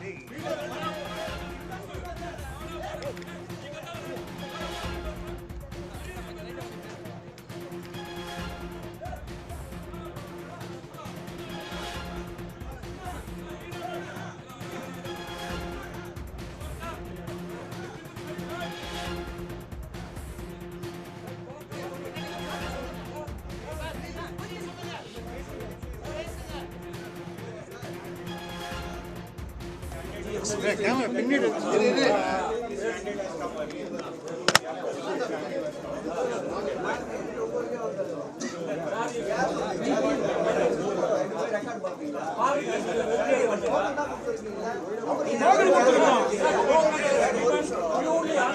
Hey. பின்னாடி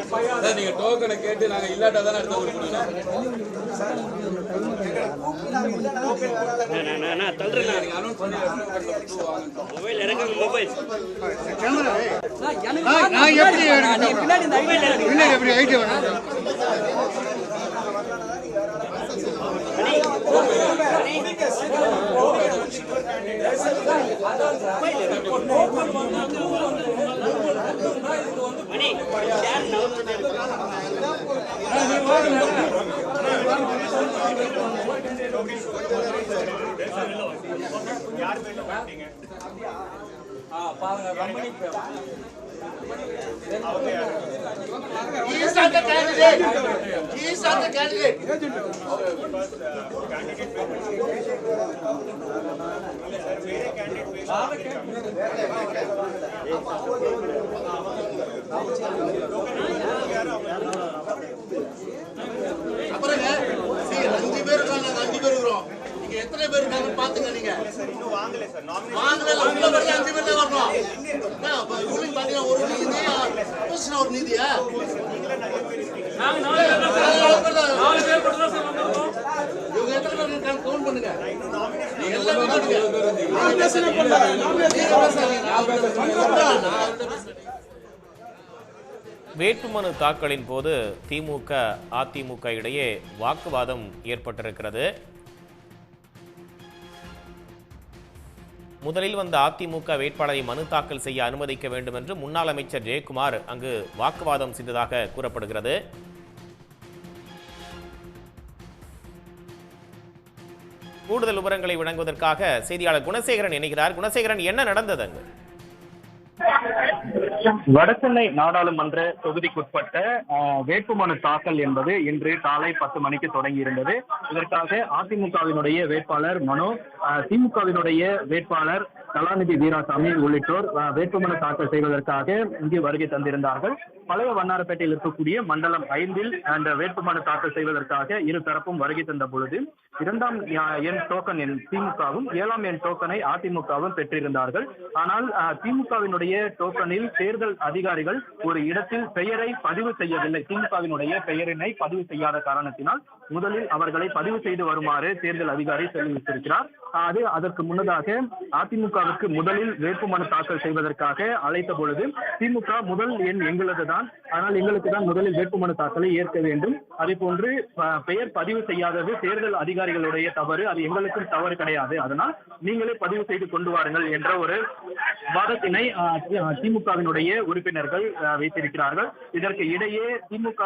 sir நீங்க டோக்கனை கேட்டு நாங்க இல்லாட்டா தானே எடுத்து மொபைல் இறங்க மொபைல் நான் எப்படி? பின்னாடி எப்படி ஐடி வேணும்? மணி ஷேர் நவுத்துட்டே இருக்கு. பாருங்க Ramani These are the candidate. These are the candidate. அப்புறங்க நீங்க அஞ்சு பேர் இருக்காங்க அஞ்சு பேர் இருக்கிறோம் நீங்க எத்தனை பேர் இருக்காங்க பாத்துங்க நீங்க வாங்கல உள்ள அஞ்சு பேர் தான் வரணும் ரூலிங் பாத்தீங்கன்னா ஒரு நீதி opposition ஒரு நீதியா இவங்க எத்தனை பேர் இருக்காங்க? கவுண்ட் பண்ணுங்க. நீங்க எல்லாமே பண்ணுங்க. வேட்புமனு தாக்கலின் போது திமுக அதிமுக இடையே வாக்குவாதம் ஏற்பட்டிருக்கிறது. முதலில் வந்த அதிமுக வேட்பாளரை மனு தாக்கல் செய்ய அனுமதிக்க வேண்டும் என்று முன்னாள் அமைச்சர் ஜெயக்குமார் அங்கு வாக்குவாதம் செய்ததாக கூறப்படுகிறது. கூடுதல் விவரங்களை வழங்குவதற்காக செய்தியாளர் குணசேகரன் இணைகிறார். குணசேகரன் என்ன நடந்தது அங்கு? வடசென்னை நாடாளுமன்ற தொகுதிக்குட்பட்ட வேட்புமனு தாக்கல் என்பது இன்று காலை பத்து மணிக்கு தொடங்கி இருந்தது இதற்காக அதிமுகவினுடைய வேட்பாளர் மனோ திமுகவினுடைய வேட்பாளர் கலாநிதி வீராசாமி உள்ளிட்டோர் வேட்புமனு தாக்கல் செய்வதற்காக இங்கு வருகை தந்திருந்தார்கள். பழைய வண்ணாரப்பேட்டையில் இருக்கக்கூடிய மண்டலம் ஐந்தில் அந்த வேட்புமனு தாக்கல் செய்வதற்காக இரு தரப்பும் வருகை தந்த பொழுது இரண்டாம் எண் டோக்கன் எண் திமுகவும் ஏழாம் எண் டோக்கனை அதிமுகவும் பெற்றிருந்தார்கள். ஆனால் திமுகவினுடைய டோக்கனில் தேர்தல் அதிகாரிகள் ஒரு இடத்தில் பெயரை பதிவு செய்யவில்லை. திமுகவினுடைய பெயரினை பதிவு செய்யாத காரணத்தினால் முதலில் அவர்களை பதிவு செய்து வருமாறு தேர்தல் அதிகாரி தெரிவித்திருக்கிறார் அது அதற்கு முன்னதாக அதிமுகவுக்கு முதலில் வேட்புமனு தாக்கல் செய்வதற்காக அழைத்த பொழுது திமுக முதல் எண் எங்களது தான் ஆனால் எங்களுக்கு தான் முதலில் வேட்புமனு தாக்கலை ஏற்க வேண்டும். அதே போன்று பெயர் பதிவு செய்யாதது தேர்தல் அதிகாரிகளுடைய தவறு. அது எங்களுக்கும் தவறு கிடையாது. அதனால் நீங்களே பதிவு செய்து கொண்டு வாருங்கள் என்ற ஒரு வாதத்தினை திமுகவினுடைய உறுப்பினர்கள் வைத்திருக்கிறார்கள். இதற்கு இடையே திமுக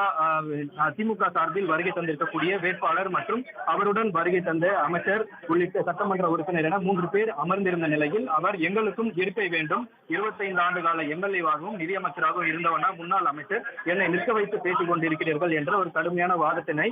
திமுக சார்பில் வருகை தந்திருக்கக்கூடிய வேட்பாளர் மற்றும் அவருடன் வருகை தந்த அமைச்சர் உள்ளிட்ட சட்டமன்ற உறுப்பினர் என மூன்று பேர் அமர்ந்திருந்த நிலையில் அவர் எங்களுக்கும் இருப்பை வேண்டும். இருபத்தைந்து ஆண்டு கால எம்எல்ஏவாகவும் நிதியமைச்சராகவும் இருந்தவனா முன்னாள் அமைச்சர் என்னை நிற்க வைத்து பேசிக் கொண்டிருக்கிறீர்கள் என்ற ஒரு கடுமையான வாதத்தினை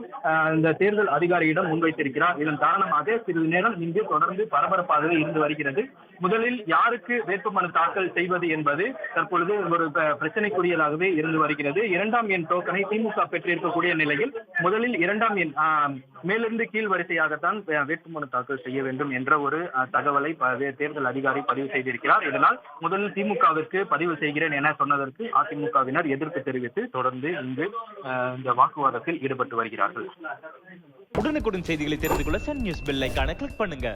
இந்த தேர்தல் அதிகாரியிடம் முன்வைத்திருக்கிறார். இதன் காரணமாக சிறிது நேரம் இங்கு தொடர்ந்து பரபரப்பாகவே இருந்து வருகிறது. முதலில் யாருக்கு வேட்புமனு தாக்கல் செய்வது என்பது தற்பொழுது ஒரு பிரச்சனைக்குரியதாகவே இருந்து வருகிறது. இரண்டாம் எண் டோக்கனை திமுக பெற்றிருக்கக்கூடிய நிலையில் முதலில் இரண்டாம் எண் மீன் மேலிருந்து கீழ் வரிசையாகத்தான் வேட்புமனு தாக்கல் செய்ய வேண்டும் என்ற ஒரு தகவலை தேர்தல் அதிகாரி பதிவு செய்திருக்கிறார். இதனால் முதலில் திமுகவிற்கு பதிவு செய்கிறேன் என சொன்னதற்கு அதிமுகவினர் எதிர்ப்பு தெரிவித்து தொடர்ந்து இங்கு ஆஹ், இந்த வாக்குவாதத்தில் ஈடுபட்டு வருகிறார்கள். உடனுக்குடன் செய்திகளை தெரிந்து கொள்ள சன் நியூஸ் பெல் ஐகானை கிளிக் பண்ணுங்க.